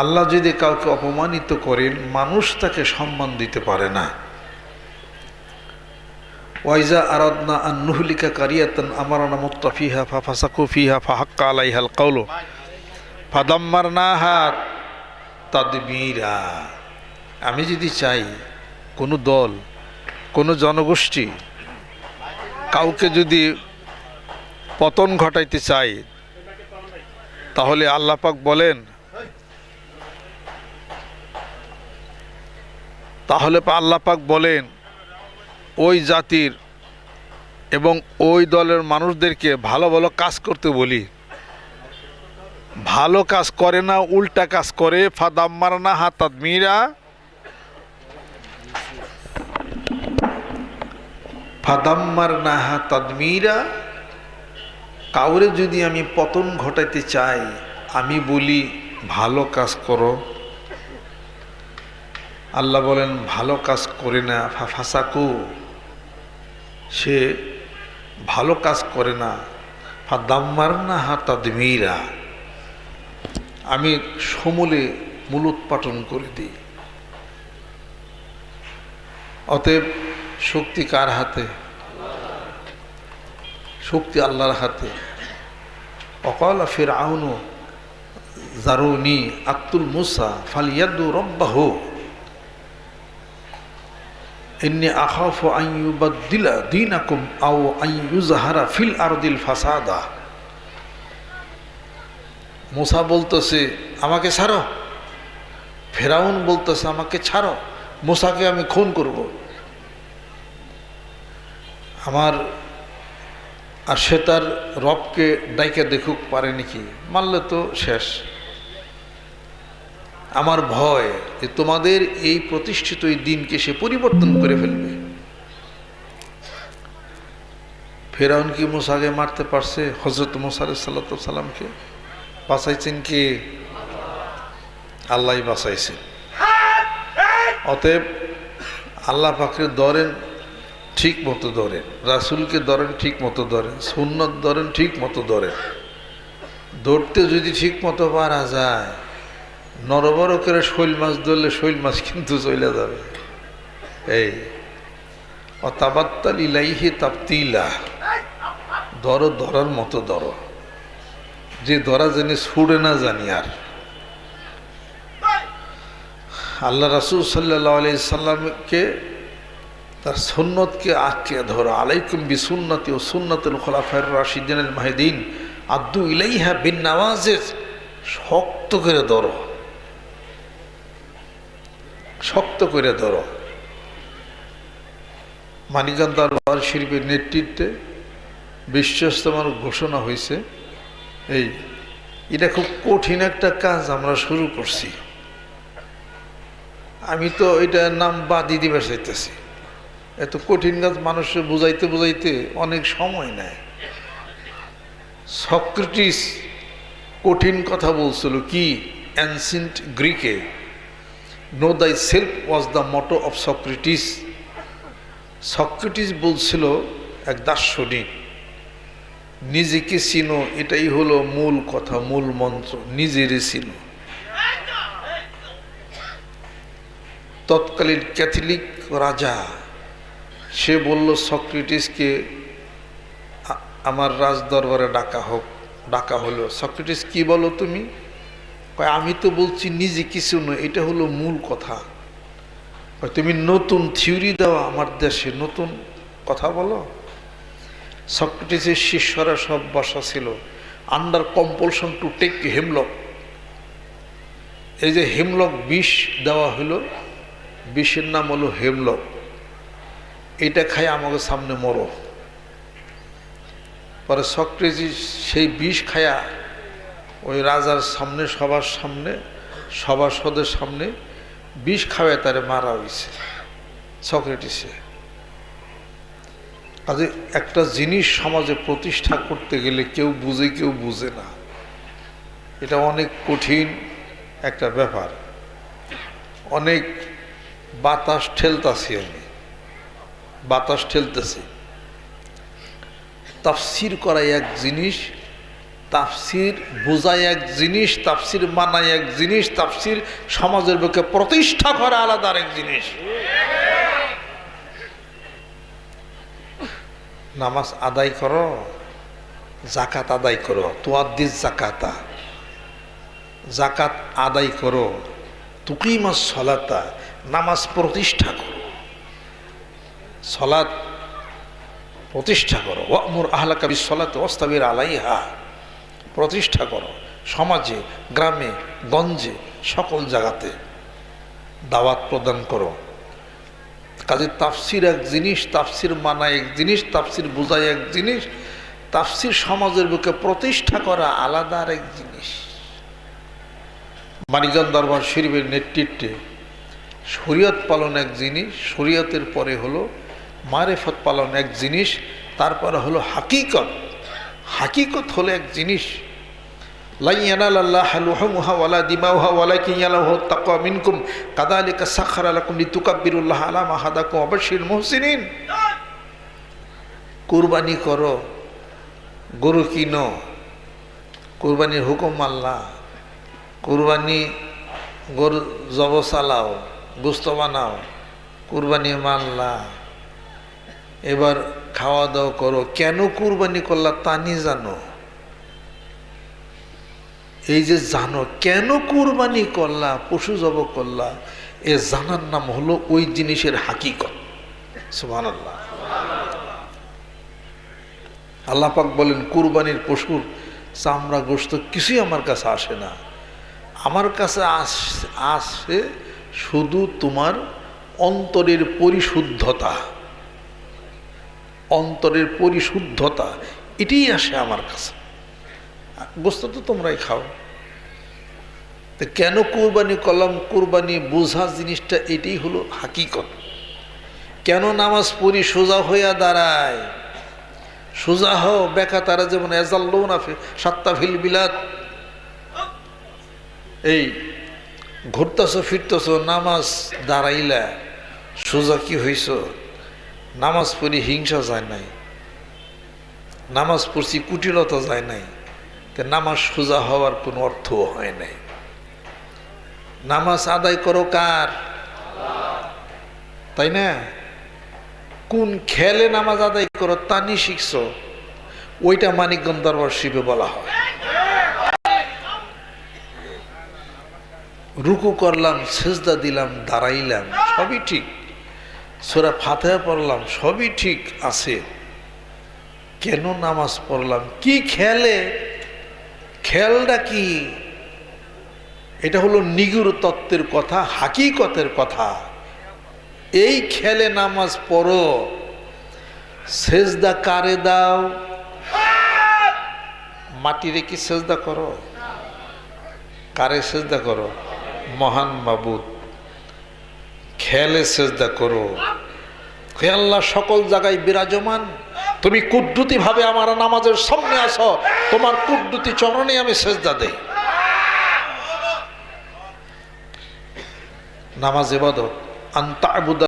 আল্লাহ যদি কাউকে অপমানিত করেন, মানুষ তাকে সম্মান দিতে পারে না। ওয়াইজা আরাদনা আন নুহলিকা কারিয়াতান আমারানা মুত্তাফিহা ফা ফাসাকু ফিহা ফাহাক্কা আলাইহাল কাউলু ফাদাম্মারনাহা তাদবীরা। আমি যদি চাই কোনো দল, কোনো জনগোষ্ঠী কাউকে যদি পতন ঘটাইতে চাই তাহলে আল্লাপাক বলেন তাহলে আল্লাপাক বলেন, ওই জাতির এবং ওই দলের মানুষদেরকে ভালো ভালো কাজ করতে বলি। ভালো কাজ করে না, উল্টা কাজ করে। ফাদাম্মার না হাতাত মিরা ফাদাম্মার না হাতাদ মিরা কাউরে যদি আমি পতন ঘটাইতে চাই, আমি বলি, ভালো কাজ করো। আল্লাহ বলেন, ভালো কাজ করে না ফাসাকু। সে ভালো কাজ করে না ফাদাম্মার না হাতাদমিরা আমি সমূলে মূলোৎপাটন করে দিই। অতএব শক্তি কার হাতে? শক্তি আল্লাহর হাতে। অকাল ফির আউনু জারুনি আক্তুল মুসা ফালিয়াদু রব্বাহ। ইন্নি আখাফ আইয়ুবাদ্দিলা দিনাকুম আও আইয়ুজাহারা ফিল আরদিল ফাসাদা। মুসা বলতেছে, আমাকে ছাড়ো। ফেরাউন বলতেছে, আমাকে ছাড়ো, মুসাকে আমি খুন করব। আমার আর সে তার রবকে ডাইকে দেখুক পারে নাকি মানলে তো শেষ। আমার ভয় যে তোমাদের এই প্রতিষ্ঠিত এই দিনকে সে পরিবর্তন করে ফেলবে। ফেরাউন কি মুসাকে মারতে পারছে? হজরত মুসার সাল্লা সাল্লামকে বাঁচাইছেন কি? আল্লাহ বাঁচাইছেন। অতএব আল্লাহ পাখরে ধরেন ঠিক মতো ধরেন রাসুলকে ধরেন ঠিক মতো ধরেন সুন্নত ধরেন ঠিক মতো ধরেন ধরতে যদি ঠিক মতো পারা যায় নরবর করে শৈল মাছ ধরলে শৈল মাছ কিন্তু চলে যাবে। এই, অতাবাত্তাল ইলাইহি তাপ্তিলা ধরো, ধরার মতো ধরো। যে ধরা জানি ছুড়ে না জানি আর। আল্লাহ রাসুল সাল্লাহ আলি সাল্লামকে তার সুন্নতকে আঁকে ধরো। আলাইকুম বি সুন্নতি ও সুন্নতুল খোলাফার রাশিদিন মাহিদিন আব্দু ইলাইহা বিন নামাজের শক্ত করে ধরো। শক্ত করে ধরো। মানিকান্ত দরবার শিল্পের নেতৃত্বে বিশ্বস্তমার ঘোষণা হয়েছে, এই, এটা খুব কঠিন একটা কাজ আমরা শুরু করছি। আমি তো এটার নাম বাদি দিবে চাইতেছি। এত কঠিন কাজ মানুষকে বুঝাইতে বুঝাইতে অনেক সময় নেয়। সক্রেটিস কঠিন কথা বলছিল, কি? Ancient গ্রিকে know thy self was the motto of Socrates Socrates বলছিল, এক দার্শনিক, নিজেকে চিনো, এটাই হলো মূল কথা, মূল মন্ত্র, নিজেরে চিনো। তৎকালীন ক্যাথলিক রাজা, সে বলল, সক্রেটিসকে আমার রাজ দরবারে ডাকা হোক, ডাকা হলো। সক্রেটিস কি বলো তুমি? কয়, আমি তো বলছি নিজে কিছু নয়, এটা হলো মূল কথা। তুমি নতুন থিওরি দাও আমার দেশে, নতুন কথা বলো। সক্রেটিসের শিষ্যরা সব বাসা ছিল under compulsion to take hemlock এই যে হেমলক বিষ দেওয়া হলো, বিষের নাম হলো হেমলক এটা খাই আমাকে সামনে মরো। পরে সক্রেটিস সেই বিষ খায়া ওই রাজার সামনে, সবার সামনে সভাসদের সামনে বিষ খাওয়ায় তারে মারা হয়েছে সক্রেটিসে। কাজে একটা জিনিস সমাজে প্রতিষ্ঠা করতে গেলে কেউ বুঝে কেউ বুঝে না। এটা অনেক কঠিন একটা ব্যাপার। অনেক বাতাস ঠেলতাছি আমি। বাতাস ঠেলতেছি। তাফসির করাই এক জিনিস তাফসির বোঝায় এক জিনিস, তাফসির মানায় এক জিনিস, তাফসির সমাজের বুকে প্রতিষ্ঠা করা আলাদা এক জিনিস। নামাজ আদায় করো জাকাত আদায় করো, তোয়াদ্দিস জাকাতা জাকাত আদায় করো তুকিমাস সলাতা, নামাজ প্রতিষ্ঠা করো। সলাৎ প্রতিষ্ঠা করো। ওয়ামুর আহলাকা বিসলাতে ওস্তাবির আলাইহা। প্রতিষ্ঠা করো সমাজে, গ্রামে, গঞ্জে, সকল জায়গাতে। দাওয়াত প্রদান করো। কাজে তাফসির এক জিনিস, তাফসির মানা এক জিনিস, তাফসির বোঝায় এক জিনিস, তাফসির সমাজের বুকে প্রতিষ্ঠা করা আলাদা আর এক জিনিস। মানিকজন দরবার শরীফের নেতৃত্বে শরীয়ত পালন এক জিনিস, শরীয়তের পরে হলো মারেফত পালন এক জিনিস, তারপরে হলো হাকিকত। হাকিকত হলো এক জিনিস। কুরবানি করো, গরু কিনো, কুরবানির হুকুম আল্লাহ কুরবানি গরু জব চালাও, গুস্ত বানাও, কুরবানি মানলা। এবার খাওয়া দাওয়া করো। কেন কুরবানি করলা তা নি জানো? এই যে জানো, কেন কুরবানি করলা, পশু জব করলা, এ জানার নাম হলো ওই জিনিসের হাকিকত। সুবান আল্লাহ আল্লাহ পাক বলেন, কুরবানির পশুর চামড়া গোস্ত কিছুই আমার কাছে আসে না। আমার কাছে আসে শুধু তোমার অন্তরের পরিশুদ্ধতা। অন্তরের পরিশুদ্ধতা, এটাই আসে আমার কাছে। গোস্ত তো তোমরাই খাও। তো কেন কুরবানি করলাম? কুরবানি বোঝা জিনিসটা এটাই হলো হাকিকত। কেন নামাজ পড়ি সোজা হইয়া দাঁড়ায়? সোজা হও, বেকা তারা যেমন এজাল্লো না সাত্তা ফিল বিলাত। এই, ঘুরতেছ, ফিরতেছ, নামাজ দাঁড়াইলা, সোজা কি হইছ? নামাজ পড়ি হিংসা যায় নাই। নামাজ পড়ছি কুটিলতা যায় নাই। তে নামাজ সোজা হওয়ার কোনো অর্থও হয় নাই। নামাজ আদায় করো কার? তাই না? কোন খেলে নামাজ আদায় করো তা নি শিখছ? ওইটা মানিকগঞ্জ দরবার শিবে বলা হয়। রুকু করলাম, সেজদা দিলাম, দাঁড়াইলাম, সবই ঠিক। সোরা ফাতেহা পড়লাম, সবই ঠিক আছে। কেন নামাজ পড়লাম? কি খেলে? খেলটা কি? এটা হলো নিগুর তত্ত্বের কথা, হাকিকতের কথা। এই খেলে নামাজ পড়ো। সেজদা কারে দাও? মাটি রেখে সেজদা করো? কারে সেজদা করো? মহান মাবুদ। খেয়ালে সেজদা করো। হে আল্লাহ, সকল জায়গায় বিরাজমান। তুমি কুদ্দুতি ভাবে আমার নামাজের সামনে আসো। তোমার কুদ্দুতি চরণে আমি সেজদা দেই। নামাজ এবাদত। আন্তা